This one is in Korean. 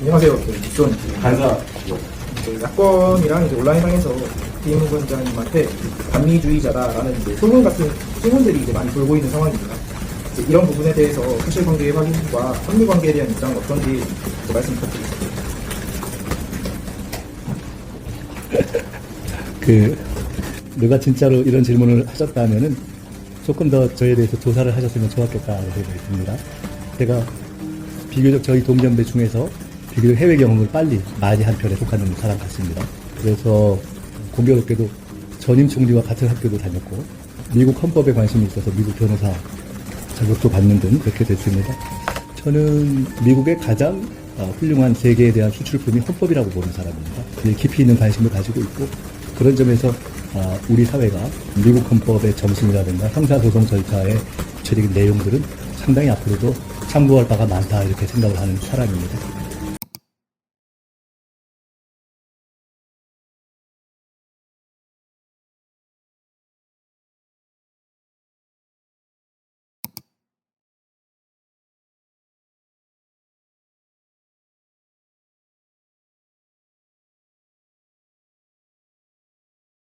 안녕하세요. 그 이수원 간사 그 야권이랑 이제 온라인상에서 김 원장님한테 반미주의자다라는 이제 소문 같은 소문들이 이제 많이 돌고 있는 상황입니다. 이제 이런 부분에 대해서 사실관계 확인과 합리관계에 대한 입장은 어떤지 그 말씀 부탁드립니다. 그 누가 진짜로 이런 질문을 하셨다면은 조금 더 저에 대해서 조사를 하셨으면 좋았겠다는 생각이 듭니다. 제가 비교적 저희 동년배 중에서 비교적 해외 경험을 빨리 많이 한 편에 속하는 사람 같습니다. 그래서 공교롭게도 전임 총리와 같은 학교도 다녔고 미국 헌법에 관심이 있어서 미국 변호사 자격도 받는 등 그렇게 됐습니다. 저는 미국의 가장 어, 훌륭한 세계에 대한 수출품이 헌법이라고 보는 사람입니다. 예, 깊이 있는 관심을 가지고 있고 그런 점에서 어, 우리 사회가 미국 헌법의 정신이라든가 형사소송 절차의 구체적인 내용들은 상당히 앞으로도 참고할 바가 많다 이렇게 생각을 하는 사람입니다.